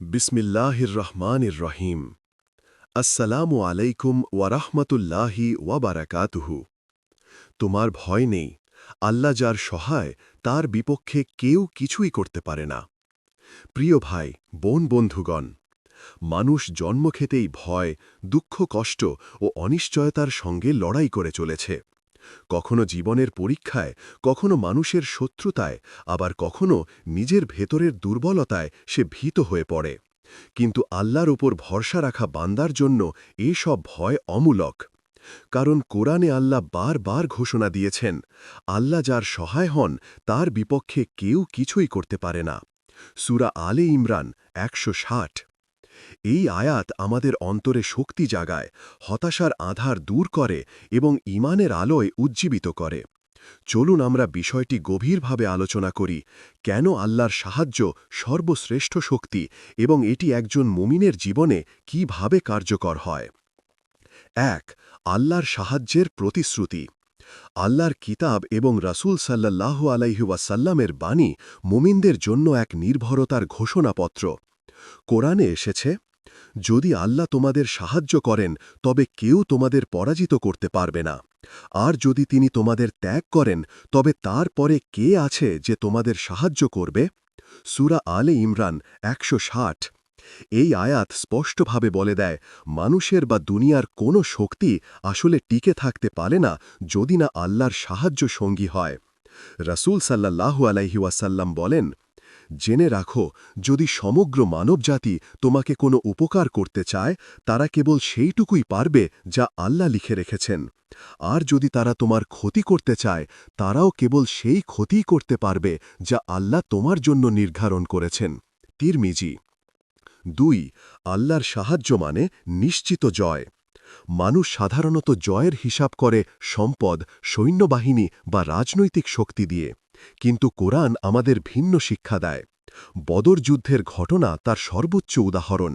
বিসমিল্লাহির রহমানির রহিম আসসালামু আলাইকুম ওয়ারাহমতুল্লাহি ওয়াবারাকাতুহু তোমার ভয় নেই, আল্লাহ যার সহায়, তার বিপক্ষে কেউ কিছুই করতে পারে না। প্রিয় ভাই, বোন বন্ধুগণ, মানুষ জন্ম খেতেই ভয়, দুঃখ কষ্ট ও অনিশ্চয়তার সঙ্গে লড়াই করে চলেছে। কখনো জীবনের পরীক্ষায়, কখনো মানুষের শত্রুতায়, আবার কখনো নিজের ভেতরের দুর্বলতায় সে ভীত হয়ে পড়ে। কিন্তু আল্লাহর ওপর ভরসা রাখা বান্দার জন্য এসব ভয় অমূলক। কারণ কোরআনে আল্লাহ বারবার ঘোষণা দিয়েছেন, আল্লাহ যার সহায় হন, তার বিপক্ষে কেউ কিছুই করতে পারে না। সুরা আলে ইমরান একশো ষাট। এই আয়াত আমাদের অন্তরে শক্তি জাগায়, হতাশার আধার দূর করে এবং ইমানের আলোয় উজ্জীবিত করে। চলুন আমরা বিষয়টি গভীরভাবে আলোচনা করি, কেন আল্লাহর সাহায্য সর্বশ্রেষ্ঠ শক্তি এবং এটি একজন মুমিনের জীবনে কীভাবে কার্যকর হয়? এক, আল্লাহর সাহায্যের প্রতিশ্রুতি। আল্লাহর কিতাব এবং রাসূল সাল্লাল্লাহু আলাইহি ওয়াসাল্লামের বাণী মুমিনদের জন্য এক নির্ভরতার ঘোষণাপত্র। কোরআনে এসেছে, যদি আল্লাহ তোমাদের সাহায্য করেন, তবে কেউ তোমাদের পরাজিত করতে পারবে না। আর যদি তিনি তোমাদের ত্যাগ করেন, তবে তারপরে কে আছে যে তোমাদের সাহায্য করবে? সুরা আলে ইমরান একশো ষাট। এই আয়াত স্পষ্টভাবে বলে দেয়, মানুষের বা দুনিয়ার কোনো শক্তি আসলে টিকে থাকতে পারে না যদি না আল্লাহর সাহায্য সঙ্গী হয়। রাসূল সাল্লাল্লাহু আলাইহি ওয়াসাল্লাম বলেন জেনে রাখো, যদি সমগ্র মানবজাতি তোমাকে কোনো উপকার করতে চায়, তারা কেবল সেইটুকুই পারবে যা আল্লাহ লিখে রেখেছেন। আর যদি তারা তোমার ক্ষতি করতে চায়, তারাও কেবল সেই ক্ষতিই করতে পারবে যা আল্লাহ তোমার জন্য নির্ধারণ করেছেন। তিরমিজি। দুই, আল্লাহর সাহায্য মানে নিশ্চিত জয়। মানুষ সাধারণত জয়ের হিসাব করে সম্পদ, সৈন্যবাহিনী বা রাজনৈতিক শক্তি দিয়ে। কিন্তু কোরআন আমাদের ভিন্ন শিক্ষা দেয়। বদর যুদ্ধের ঘটনা তার সর্বোচ্চ উদাহরণ।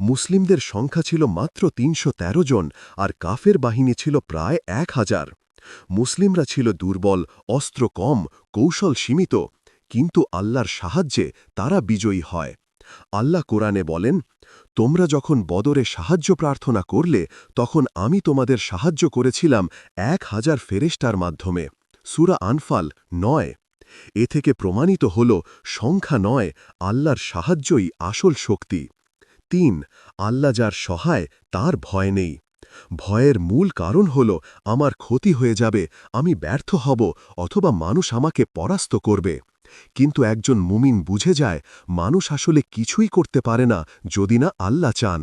মুসলিমদের সংখ্যা ছিল মাত্র তিনশো তেরো জন আর কাফের বাহিনী ছিল প্রায় এক হাজার। মুসলিমরা ছিল দুর্বল, অস্ত্র কম, কৌশল সীমিত, কিন্তু আল্লাহর সাহায্যে তারা বিজয়ী হয়। আল্লাহ কোরআনে বলেন, তোমরা যখন বদরে সাহায্য প্রার্থনা করলে, তখন আমি তোমাদের সাহায্য করেছিলাম এক হাজার ফেরেস্টার মাধ্যমে। সুরা আনফাল নয়। এ থেকে প্রমাণিত হল সংখ্যা নয় আল্লাহর সাহায্যই আসল শক্তি। তিন, আল্লাহ যার সহায়, তার ভয় নেই। ভয়ের মূল কারণ হল, আমার ক্ষতি হয়ে যাবে, আমি ব্যর্থ হব অথবা মানুষ আমাকে পরাস্ত করবে। কিন্তু একজন মুমিন বুঝে যায়, মানুষ আসলে কিছুই করতে পারে না যদি না আল্লাহ চান।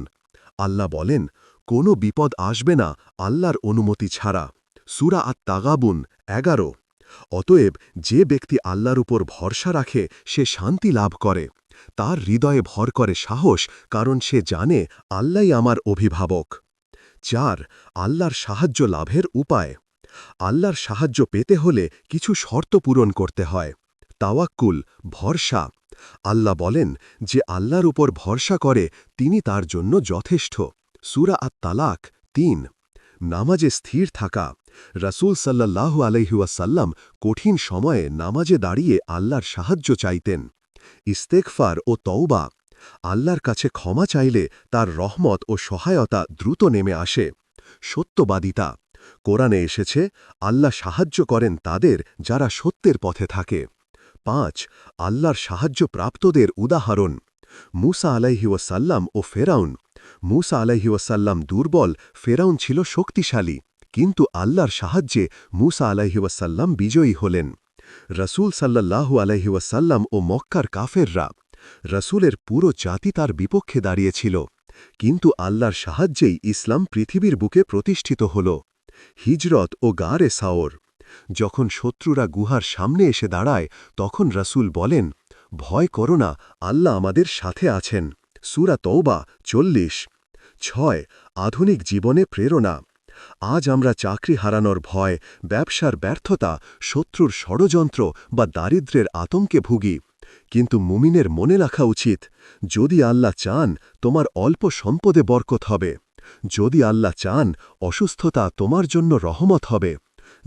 আল্লাহ বলেন, কোনো বিপদ আসবে না আল্লাহর অনুমতি ছাড়া। সুরা আত তাগাবুন এগারো। অতএব যে ব্যক্তি আল্লাহর উপর ভরসা রাখে, সে শান্তি লাভ করে। তার হৃদয়ে ভর করে সাহস, কারণ সে জানে আল্লাহ আমার অভিভাবক। চার, আল্লাহর সাহায্য লাভের উপায়। আল্লাহর সাহায্য পেতে হলে কিছু শর্ত পূরণ করতে হয়। তাওয়াক্কুল, ভরসা। আল্লাহ বলেন যে আল্লাহর উপর ভরসা করে, তিনি তার জন্য যথেষ্ট। সুরা আত তালাক তিন, নামাজে স্থির থাকা। রাসূল সাল্লাল্লাহু আলহিউসাল্লাম কঠিন সময়ে নামাজে দাঁড়িয়ে আল্লাহর সাহায্য চাইতেন। ইস্তেকফার ও তওবা, আল্লাহর কাছে ক্ষমা চাইলে তার রহমত ও সহায়তা দ্রুত নেমে আসে। সত্যবাদিতা, কোরআনে এসেছে, আল্লাহ সাহায্য করেন তাদের যারা সত্যের পথে থাকে। পাঁচ, আল্লাহর সাহায্য প্রাপ্তদের উদাহরণ। মুসা আলাইহিওয়াসাল্লাম ও ফেরাউন। মুসা আলাইহিওয়াসাল্লাম দুর্বল, ফেরাউন ছিল শক্তিশালী। কিন্তু আল্লাহর সাহায্যে মুসা আলাইহিওয়াসাল্লাম বিজয়ী হলেন। রসুল সাল্লাল্লাহু আলাইহিওয়াসাল্লাম ও মক্কার কাফেররা রসুলের পুরো জাতি তার বিপক্ষে দাঁড়িয়েছিল। কিন্তু আল্লাহর সাহায্যেই ইসলাম পৃথিবীর বুকে প্রতিষ্ঠিত হল। হিজরত ও গারে সাওর। যখন শত্রুরা গুহার সামনে এসে দাঁড়ায়, তখন রসুল বলেন, ভয় করো না, আল্লাহ আমাদের সাথে আছেন। সুরা তৌবা চল্লিশ। ছয়, আধুনিক জীবনে প্রেরণা। আজ আমরা চাকরি হারানোর ভয়, ব্যবসার ব্যর্থতা, শত্রুর ষড়যন্ত্র বা দারিদ্রের আতঙ্কে ভুগি। কিন্তু মুমিনের মনে রাখা উচিত, যদি আল্লাহ চান, তোমার অল্প সম্পদে বরকত হবে। যদি আল্লাহ চান, অসুস্থতা তোমার জন্য রহমত হবে।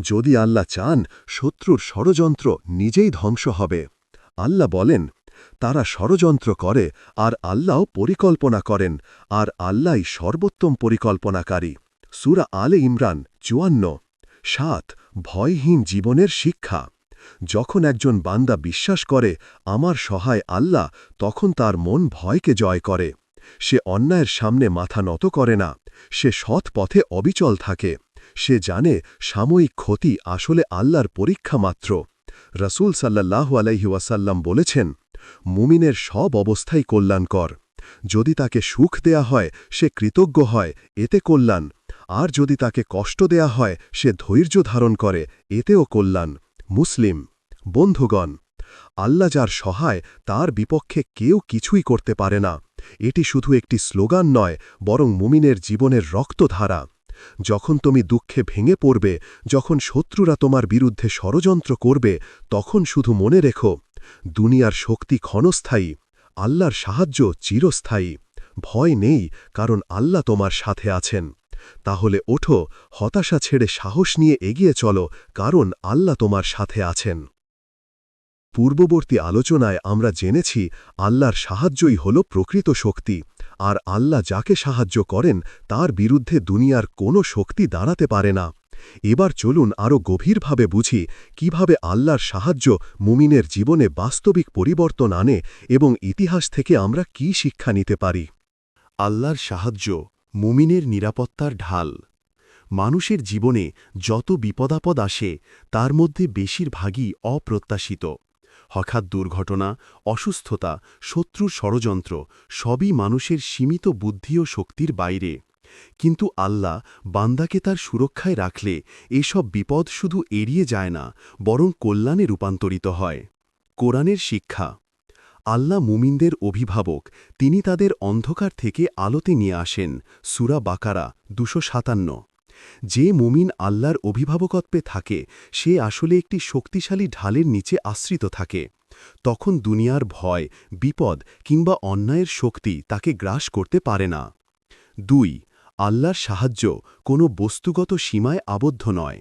যদি আল্লাহ চান, শত্রুর ষড়যন্ত্র নিজেই ধ্বংস হবে। আল্লাহ বলেন, তারা ষড়যন্ত্র করে, আর আল্লাহ পরিকল্পনা করেন, আর আল্লাহ সর্বোত্তম পরিকল্পনাকারী। সুরা আলে ইমরান, চুয়ান্ন, সাত, ভয়হীন জীবনের শিক্ষা। যখন একজন বান্দা বিশ্বাস করে, আমার সহায় আল্লাহ তখন তার মন ভয়কে জয় করে। সে অন্যায়ের সামনে মাথা নত করে না। সে সৎ পথে অবিচল থাকে। সে জানে, সাময়িক ক্ষতি আসলে আল্লাহর পরীক্ষা মাত্র। রসুল সাল্লাহ আলাইহিওয়াসাল্লাম বলেছেন, মুমিনের সব অবস্থাই কল্যাণকর। যদি তাকে সুখ দেয়া হয়, সে কৃতজ্ঞ হয়, এতে কল্যাণ। আর যদি তাকে কষ্ট দেয়া হয়, সে ধৈর্য ধারণ করে, এতেও কল্যাণ। মুসলিম। বন্ধুগণ, আল্লাহ যার সহায়, তার বিপক্ষে কেউ কিছুই করতে পারে না। এটি শুধু একটি স্লোগান নয়, বরং মুমিনের জীবনের রক্তধারা। যখন তুমি দুঃখে ভেঙে পড়বে, যখন শত্রুরা তোমার বিরুদ্ধে ষড়যন্ত্র করবে, তখন শুধু মনে রেখো, দুনিয়ার শক্তি ক্ষণস্থায়ী, আল্লাহর সাহায্য চিরস্থায়ী। ভয় নেই, কারণ আল্লাহ তোমার সাথে আছেন। তাহলে ওঠো, হতাশা ছেড়ে সাহস নিয়ে এগিয়ে চলো, কারণ আল্লাহ তোমার সাথে আছেন। পূর্ববর্তী আলোচনায় আমরা জেনেছি, আল্লাহর সাহায্যই হল প্রকৃত শক্তি, আর আল্লাহ যাকে সাহায্য করেন, তার বিরুদ্ধে দুনিয়ার কোনো শক্তি দাঁড়াতে পারে না। এবার চলুন আরও গভীরভাবে বুঝি, কীভাবে আল্লাহর সাহায্য মুমিনের জীবনে বাস্তবিক পরিবর্তন আনে এবং ইতিহাস থেকে আমরা কি শিক্ষা নিতে পারি। আল্লাহর সাহায্য মুমিনের নিরাপত্তার ঢাল। মানুষের জীবনে যত বিপদাপদ আসে, তার মধ্যে বেশিরভাগই অপ্রত্যাশিত। হঠাৎ দুর্ঘটনা, অসুস্থতা, শত্রুর ষড়যন্ত্র, সবই মানুষের সীমিত বুদ্ধি ও শক্তির বাইরে। কিন্তু আল্লাহ বান্দাকে তার সুরক্ষায় রাখলে এসব বিপদ শুধু এড়িয়ে যায় না, বরং কল্যাণে রূপান্তরিত হয়। কোরআনের শিক্ষা আল্লাহ মুমিনদের অভিভাবক, তিনি তাদের অন্ধকার থেকে আলোতে নিয়ে আসেন, সুরা বাকারা, দুশো সাতান্ন। যে মুমিন আল্লাহর অভিভাবকত্বে থাকে, সে আসলে একটি শক্তিশালী ঢালের নিচে আশ্রিত থাকে। তখন দুনিয়ার ভয়, বিপদ কিংবা অন্যায়ের শক্তি তাকে গ্রাস করতে পারে না। দুই, আল্লাহর সাহায্য কোনো বস্তুগত সীমায় আবদ্ধ নয়।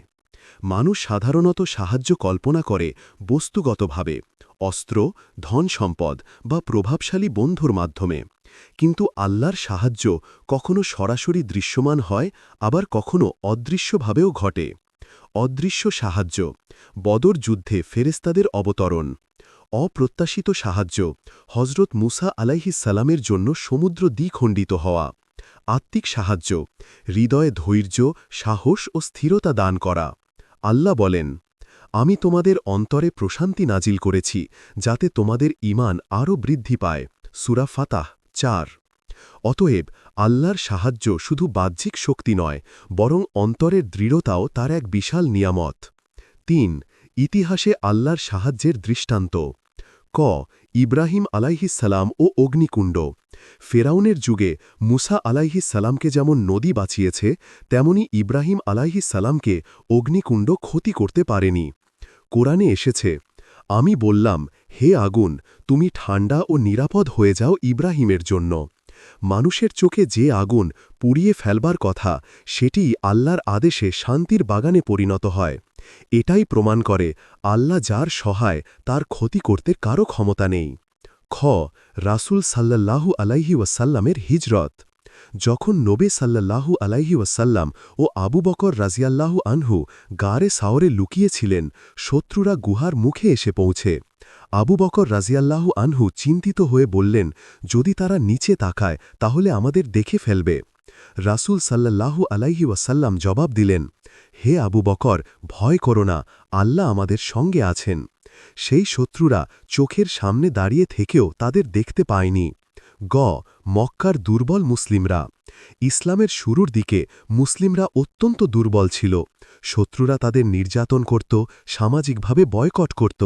মানুষ সাধারণত সাহায্য কল্পনা করে বস্তুগতভাবে, অস্ত্র, ধন সম্পদ বা প্রভাবশালী বন্ধুর মাধ্যমে। কিন্তু আল্লাহর সাহায্য কখনো সরাসরি দৃশ্যমান হয়, আবার কখনো অদৃশ্যভাবেও ঘটে। অদৃশ্য সাহায্য, বদর যুদ্ধে ফেরেস্তাদের অবতরণ। অপ্রত্যাশিত সাহায্য হজরত মুসা সালামের জন্য সমুদ্র দ্বিখণ্ডিত হওয়া। আত্মিক সাহায্য, হৃদয়ে ধৈর্য, সাহস ও স্থিরতা দান করা। আল্লাহ বলেন, আমি তোমাদের অন্তরে প্রশান্তি নাজিল করেছি, যাতে তোমাদের ইমান আরও বৃদ্ধি পায়। সুরা ফাতাহ চার। অতএব আল্লাহর সাহায্য শুধু বাহ্যিক শক্তি নয়, বরং অন্তরের দৃঢ়তাও তার এক বিশাল নিয়ামত। তিন, ইতিহাসে আল্লাহর সাহায্যের দৃষ্টান্ত। ক, ইব্রাহিম আলাইহিসালাম ও অগ্নিকুণ্ড। ফেরাউনের যুগে মুসা আলাইহিসালামকে যেমন নদী বাঁচিয়েছে, তেমনি ইব্রাহিম আলাইহিসালামকে অগ্নিকুণ্ড ক্ষতি করতে পারেনি। কোরআনে এসেছে, আমি বললাম, হে আগুন, তুমি ঠান্ডা ও নিরাপদ হয়ে যাও ইব্রাহিমের জন্য। মানুষের চোখে যে আগুন পুড়িয়ে ফেলবার কথা, সেটি আল্লাহর আদেশে শান্তির বাগানে পরিণত হয়। এটাই প্রমাণ করে, আল্লাহ যার সহায়, তার ক্ষতি করতে কারও ক্ষমতা নেই। খ, রাসুল সাল্লাল্লাহু আলাইহি ওয়াসাল্লামের হিজরত। যখন নবে সাল্লাল্লাহু আলাইহি ওয়াসাল্লাম ও আবু বকর রাজিয়াল্লাহু আনহু গারে সাওরে লুকিয়েছিলেন, শত্রুরা গুহার মুখে এসে পৌঁছে। আবু বকর রাজিয়াল্লাহু আনহু চিন্তিত হয়ে বললেন, যদি তারা নিচে তাকায়, তাহলে আমাদের দেখে ফেলবে। রাসুল সাল্লাল্লাহু আলাইহি ওয়াসাল্লাম জবাব দিলেন, হে আবু বকর, ভয় করো না, আল্লাহ আমাদের সঙ্গে আছেন। সেই শত্রুরা চোখের সামনে দাঁড়িয়ে থেকেও তাদের দেখতে পায়নি। গ. মক্কার দুর্বল মুসলিমরা। ইসলামের শুরুর দিকে মুসলিমরা অত্যন্ত দুর্বল ছিল। শত্রুরা তাদের নির্যাতন করত, সামাজিকভাবে বয়কট করত।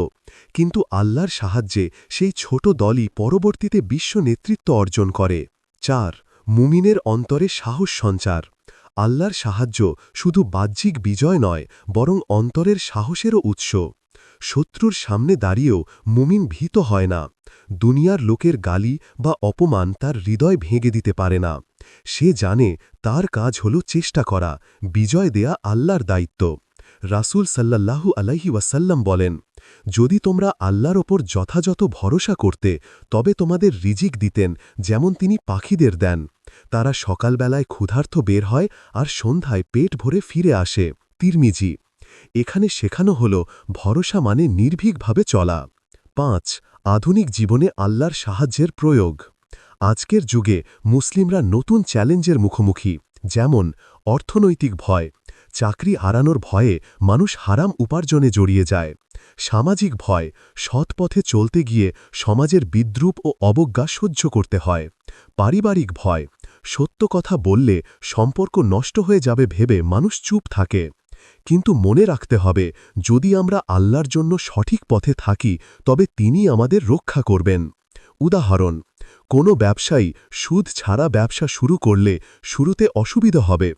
কিন্তু আল্লাহর সাহায্যে সেই ছোট দলই পরবর্তীতে বিশ্ব নেতৃত্ব অর্জন করে। চার. মুমিনের অন্তরে সাহস সঞ্চার। আল্লাহর সাহায্য শুধু বাহ্যিক বিজয় নয়, বরং অন্তরের সাহসেরও উৎস। শত্রুর সামনে দাঁড়িয়েও মুমিন ভীত হয় না। দুনিয়ার লোকের গালি বা অপমান তার হৃদয় ভেঙে দিতে পারে না। সে জানে তার কাজ হল চেষ্টা করা, বিজয় দেয়া আল্লাহর দায়িত্ব। রাসূল সাল্লাল্লাহু আলাইহি ওয়াসাল্লাম বলেন, যদি তোমরা আল্লাহর ওপর যথাযথ ভরসা করতে, তবে তোমাদের রিজিক দিতেন যেমন তিনি পাখিদের দেন। তারা সকালবেলায় ক্ষুধার্ত বের হয় আর সন্ধ্যায় পেট ভরে ফিরে আসে। তিরমিজি এখানে শেখানো হল ভরসা মানে নির্ভীকভাবে চলা। পাঁচ, আধুনিক জীবনে আল্লাহর সাহায্যের প্রয়োগ। আজকের যুগে মুসলিমরা নতুন চ্যালেঞ্জের মুখোমুখি, যেমন অর্থনৈতিক ভয়। চাকরি হারানোর ভয়ে মানুষ হারাম উপার্জনে জড়িয়ে যায়। সামাজিক ভয়, সৎ পথে চলতে গিয়ে সমাজের বিদ্রুপ ও অবজ্ঞা সহ্য করতে হয়। পারিবারিক ভয়, সত্য কথা বললে সম্পর্ক নষ্ট হয়ে যাবে ভেবে মানুষ চুপ থাকে। কিন্তু মনে রাখতে হবে, যদি আমরা আল্লাহর জন্য সঠিক পথে থাকি, তবে তিনি আমাদের রক্ষা করবেন। উদাহরণ, কোনো ব্যবসায়ী সুদ ছাড়া ব্যবসা শুরু করলে শুরুতে অসুবিধা হবে,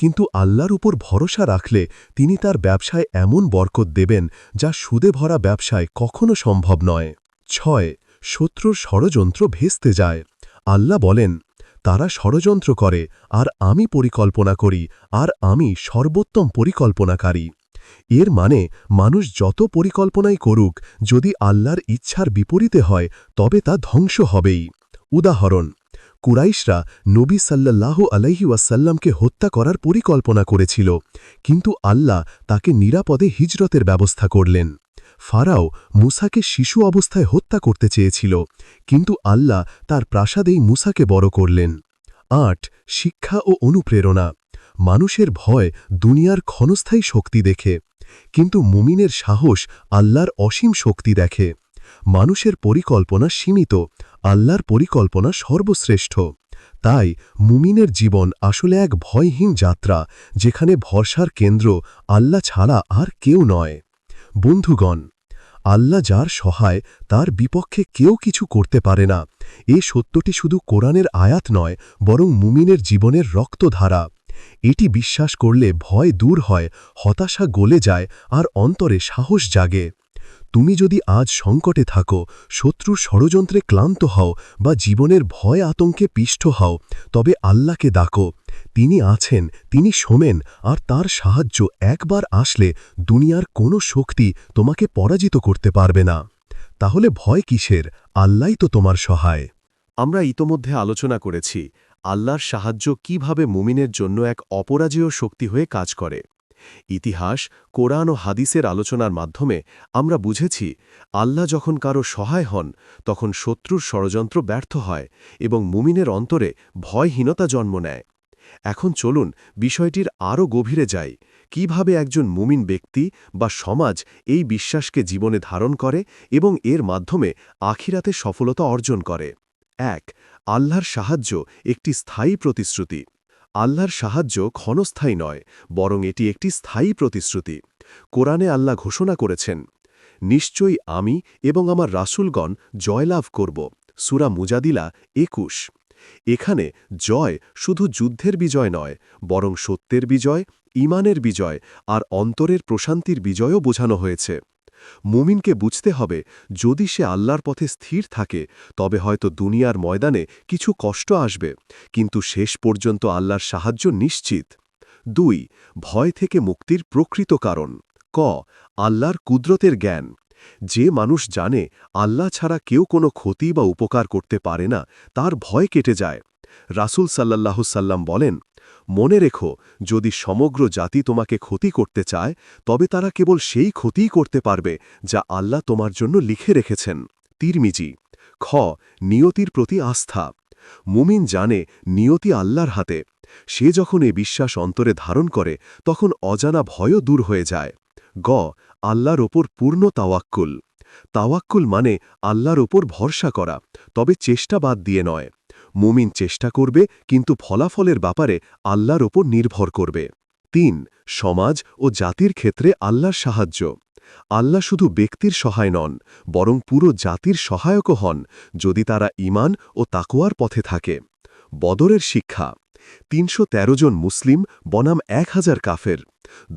কিন্তু আল্লাহর উপর ভরসা রাখলে তিনি তার ব্যবসায় এমন বরকত দেবেন যা সুদে ভরা ব্যবসায় কখনো সম্ভব নয়। ছয়, শত্রুর ষড়যন্ত্র ভেস্তে যায়। আল্লাহ বলেন তারা ষড়যন্ত্র করে, আর আমি পরিকল্পনা করি, আর আমি সর্বোত্তম পরিকল্পনাকারী। এর মানে মানুষ যত পরিকল্পনাই করুক, যদি আল্লাহর ইচ্ছার বিপরীতে হয়, তবে তা ধ্বংস হবেই। উদাহরণ, কুরাইশরা নবী সাল্লাল্লাহু আলাইহি ওয়াসাল্লামকে হত্যা করার পরিকল্পনা করেছিল, কিন্তু আল্লাহ তাকে নিরাপদে হিজরতের ব্যবস্থা করলেন। ফারাও মুসাকে শিশু অবস্থায় হত্যা করতে চেয়েছিল, কিন্তু আল্লাহ তার প্রাসাদেই মুসাকে বড় করলেন। আট, শিক্ষা ও অনুপ্রেরণা। মানুষের ভয় দুনিয়ার ক্ষণস্থায়ী শক্তি দেখে, কিন্তু মুমিনের সাহস আল্লাহর অসীম শক্তি দেখে। মানুষের পরিকল্পনা সীমিত, আল্লাহর পরিকল্পনা সর্বশ্রেষ্ঠ। তাই মুমিনের জীবন আসলে এক ভয়হীন যাত্রা, যেখানে ভরসার কেন্দ্র আল্লাহ ছাড়া আর কেউ নয়। বন্ধুগণ, আল্লাহ যার সহায়, তার বিপক্ষে কেউ কিছু করতে পারে না। এ সত্যটি শুধু কোরআনের আয়াত নয়, বরং মুমিনের জীবনের রক্তধারা। এটি বিশ্বাস করলে ভয় দূর হয়, হতাশা গলে যায়, আর অন্তরে সাহস জাগে। তুমি যদি আজ সংকটে থাকো, শত্রুর ষড়যন্ত্রে ক্লান্ত হও বা জীবনের ভয় আতঙ্কে পিষ্ট হও, তবে আল্লাহকে ডাকো। তিনি আছেন, তিনি শোমেন আর তার সাহায্য একবার আসলে দুনিয়ার কোনো শক্তি তোমাকে পরাজিত করতে পারবে না। তাহলে ভয় কিসের? আল্লাহ তো তোমার সহায়। আমরা ইতোমধ্যে আলোচনা করেছি, আল্লাহর সাহায্য কীভাবে মুমিনের জন্য এক অপরাজেয় শক্তি হয়ে কাজ করে। ইতিহাস, কোরআন ও হাদিসের আলোচনার মাধ্যমে আমরা বুঝেছি, আল্লাহ যখন কারও সহায় হন, তখন শত্রুর ষড়যন্ত্র ব্যর্থ হয় এবং মুমিনের অন্তরে ভয়হীনতা জন্ম নেয়। এখন চলুন বিষয়টির আরও গভীরে যাই। কীভাবে একজন মুমিন ব্যক্তি বা সমাজ এই বিশ্বাসকে জীবনে ধারণ করে এবং এর মাধ্যমে আখিরাতে সফলতা অর্জন করে? এক, আল্লাহর সাহায্য একটি স্থায়ী প্রতিশ্রুতি। আল্লাহর সাহায্য ক্ষণস্থায়ী নয়, বরং এটি একটি স্থায়ী প্রতিশ্রুতি। কোরআনে আল্লাহ ঘোষণা করেছেন, নিশ্চয়ই আমি এবং আমার রাসূলগণ জয়লাভ করব। সুরা মুজাদিলা একুশ। এখানে জয় শুধু যুদ্ধের বিজয় নয়, বরং সত্যের বিজয় ইমানের বিজয় আর অন্তরের প্রশান্তির বিজয়ও বোঝানো হয়েছে। মুমিনকে বুঝতে হবে, যদি সে আল্লাহর পথে স্থির থাকে, তবে হয়তো দুনিয়ার ময়দানে কিছু কষ্ট আসবে, কিন্তু শেষ পর্যন্ত আল্লাহর সাহায্য নিশ্চিত। দুই, ভয় থেকে মুক্তির প্রকৃত কারণ। ক, আল্লাহর কুদরতের জ্ঞান। যে মানুষ জানে, আল্লাহ ছাড়া কেউ কোনো ক্ষতি বা উপকার করতে পারে না, তার ভয় কেটে যায়। রাসুল সাল্লাল্লাহু সাল্লাম বলেন, মনে রেখো, যদি সমগ্র জাতি তোমাকে ক্ষতি করতে চায়, তবে তারা কেবল সেই ক্ষতিই করতে পারবে যা আল্লাহ তোমার জন্য লিখে রেখেছেন। তিরমিজি, খ, নিয়তির প্রতি আস্থা। মুমিন জানে নিয়তি আল্লাহর হাতে। সে যখন এ বিশ্বাস অন্তরে ধারণ করে, তখন অজানা ভয়ও দূর হয়ে যায়। গ, আল্লাহর ওপর পূর্ণ তাওয়াক্কুল। তাওয়াক্কুল মানে আল্লাহর ওপর ভরসা করা, তবে চেষ্টা বাদ দিয়ে নয়। মুমিন চেষ্টা করবে, কিন্তু ফলাফলের ব্যাপারে আল্লাহর ওপর নির্ভর করবে। তিন, সমাজ ও জাতির ক্ষেত্রে আল্লাহর সাহায্য। আল্লাহ শুধু ব্যক্তির সহায় নন, বরং পুরো জাতির সহায়কও হন, যদি তারা ইমান ও তাকুয়ার পথে থাকে। বদরের শিক্ষা। তিনশো তেরো জন মুসলিম, বনাম এক হাজার কাফের।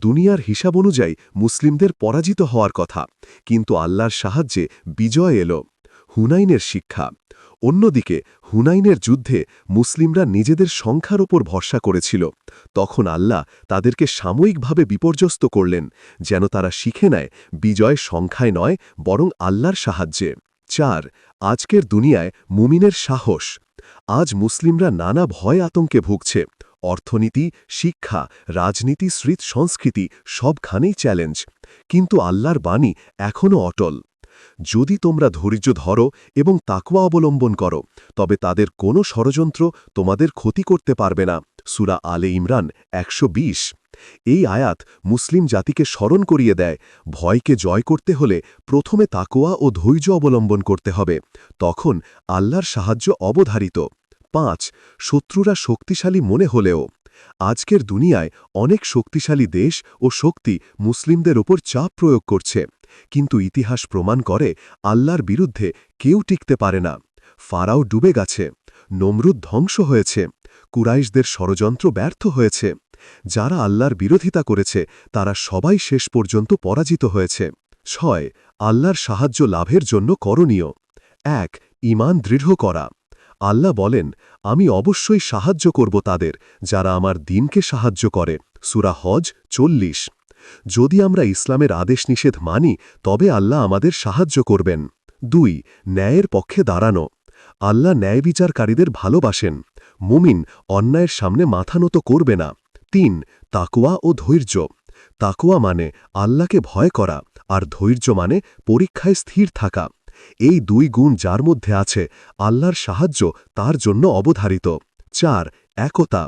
দুনিয়ার হিসাব অনুযায়ী মুসলিমদের পরাজিত হওয়ার কথা, কিন্তু আল্লাহর সাহায্যে বিজয় এল। হুনাইনের শিক্ষা। অন্যদিকে, হুনাইনের যুদ্ধে মুসলিমরা নিজেদের সংখ্যার ওপর ভরসা করেছিল। তখন আল্লাহ তাদেরকে সাময়িকভাবে বিপর্যস্ত করলেন, যেন তারা শিখে নেয় বিজয় সংখ্যায় নয়, বরং আল্লাহর সাহায্যে। চার, আজকের দুনিয়ায় মুমিনের সাহস। আজ মুসলিমরা নানা ভয় আতঙ্কে ভুগছে। অর্থনীতি, শিক্ষা, রাজনীতি, স্মৃত, সংস্কৃতি সবখানেই চ্যালেঞ্জ। কিন্তু আল্লাহর বাণী এখনও অটল। যদি তোমরা ধৈর্য ধরো এবং তাকওয়া অবলম্বন করো, তবে তাদের কোনো ষড়যন্ত্র তোমাদের ক্ষতি করতে পারবে না। সুরা আলে ইমরান একশো বিশ। এই আয়াত মুসলিম জাতিকে স্মরণ করিয়ে দেয়, ভয়কে জয় করতে হলে প্রথমে তাকোয়া ও ধৈর্য অবলম্বন করতে হবে, তখন আল্লাহর সাহায্য অবধারিত। পাঁচ, শত্রুরা শক্তিশালী মনে হলেও। আজকের দুনিয়ায় অনেক শক্তিশালী দেশ ও শক্তি মুসলিমদের ওপর চাপ প্রয়োগ করছে। কিন্তু ইতিহাস প্রমাণ করে আল্লাহর বিরুদ্ধে কেউ টিকতে পারে না। ফারাও ডুবে গেছে, নমরুদ ধ্বংস হয়েছে, কুরাইশদের ষড়যন্ত্র ব্যর্থ হয়েছে। যারা আল্লাহর বিরোধিতা করেছে, তারা সবাই শেষ পর্যন্ত পরাজিত হয়েছে। ছয়, আল্লাহর সাহায্য লাভের জন্য করণীয়। এক ইমান দৃঢ় করা। আল্লাহ বলেন, আমি অবশ্যই সাহায্য করব তাদের, যারা আমার দিনকে সাহায্য করে। সুরা হজ চল্লিশ। যদি আমরা ইসলামের আদেশ নিষেধ মানি, তবে আল্লাহ আমাদের সাহায্য করবেন। দুই, ন্যায়ের পক্ষে দাঁড়ানো। আল্লাহ ন্যায় বিচারকারীদের ভালোবাসেন। মুমিন অন্যায়ের সামনে মাথা নত করবে না। তিন তাকুয়া ও ধৈর্য। তাকুয়া মানে আল্লাহকে ভয় করা, আর ধৈর্য মানে পরীক্ষায় স্থির থাকা। এই দুই গুণ যার মধ্যে আছে, আল্লাহর সাহায্য তার জন্য অবধারিত। চার, একতা।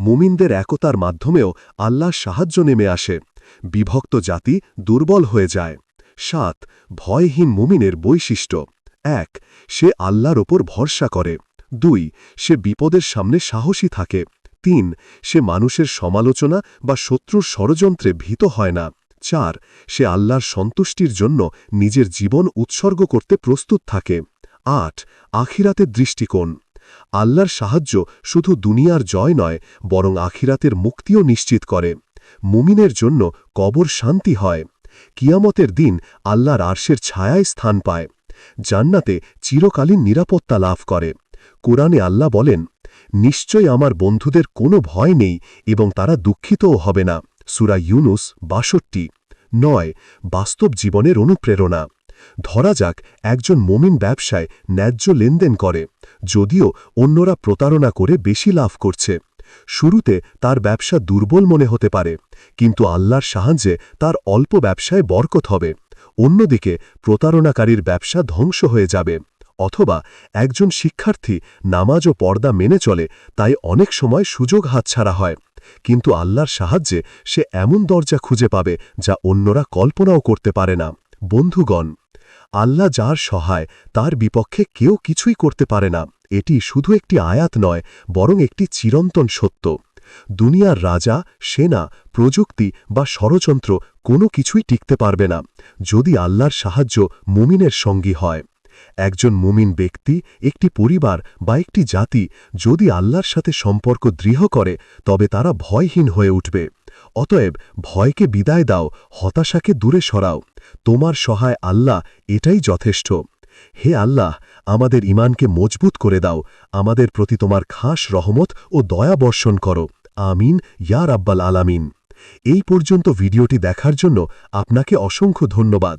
মুমিনদের একতার মাধ্যমেও আল্লাহর সাহায্য নেমে আসে। বিভক্ত জাতি দুর্বল হয়ে যায়। সাত, ভয়হীন মুমিনের বৈশিষ্ট্য। এক, সে আল্লাহর ওপর ভরসা করে। দুই, সে বিপদের সামনে সাহসী থাকে। তিন, সে মানুষের সমালোচনা বা শত্রুর ষড়যন্ত্রে ভীত হয় না। চার, সে আল্লাহর সন্তুষ্টির জন্য নিজের জীবন উৎসর্গ করতে প্রস্তুত থাকে। আট আখিরাতের দৃষ্টিকোণ। আল্লাহর সাহায্য শুধু দুনিয়ার জয় নয়, বরং আখিরাতের মুক্তিও নিশ্চিত করে। মুমিনের জন্য কবর শান্তি হয়। কিয়ামতের দিন আল্লাহর আর্শের ছায়ায় স্থান পায়। জান্নাতে চিরকালীন নিরাপত্তা লাভ করে। কোরআনে আল্লাহ বলেন নিশ্চয় আমার বন্ধুদের কোনো ভয় নেই এবং তারা দুঃখিতও হবে না। সুরা ইউনুস বাষট্টি। নয়, বাস্তব জীবনের অনুপ্রেরণা। ধরা যাক, একজন মমিন ব্যবসায় ন্যায্য লেনদেন করে, যদিও অন্যরা প্রতারণা করে বেশি লাভ করছে। শুরুতে তার ব্যবসা দুর্বল মনে হতে পারে, কিন্তু আল্লাহর সাহায্যে তার অল্প ব্যবসায় বরকত হবে। অন্যদিকে, প্রতারণাকারীর ব্যবসা ধ্বংস হয়ে যাবে, অথবা একজন শিক্ষার্থী নামাজ ও পর্দা মেনে চলে, তাই অনেক সময় সুযোগ হাতছাড়া হয়। কিন্তু আল্লাহর সাহায্যে সে এমন দরজা খুঁজে পাবে যা অন্যরা কল্পনাও করতে পারে না। বন্ধুগণ, আল্লাহ যার সহায়, তার বিপক্ষে কেউ কিছুই করতে পারে না। এটি শুধু একটি আয়াত নয়, বরং একটি চিরন্তন সত্য। দুনিয়ার রাজা, সেনা, প্রযুক্তি বা ষড়যন্ত্র কোনো কিছুই টিকতে পারবে না, যদি আল্লাহর সাহায্য মুমিনের সঙ্গী হয়। একজন মুমিন ব্যক্তি, একটি পরিবার বা একটি জাতি যদি আল্লাহর সাথে সম্পর্ক দৃঢ় করে, তবে তারা ভয়হীন হয়ে উঠবে। অতএব ভয়কে বিদায় দাও, হতাশাকে দূরে সরাও। তোমার সহায় আল্লাহ এটাই যথেষ্ট। হে আল্লাহ, আমাদের ইমানকে মজবুত করে দাও, আমাদের প্রতি তোমার খাস রহমত ও দয়া বর্ষণ করো। আমিন, ইয়া রাব্বাল আলামিন। এই পর্যন্ত ভিডিওটি দেখার জন্য আপনাকে অসংখ্য ধন্যবাদ।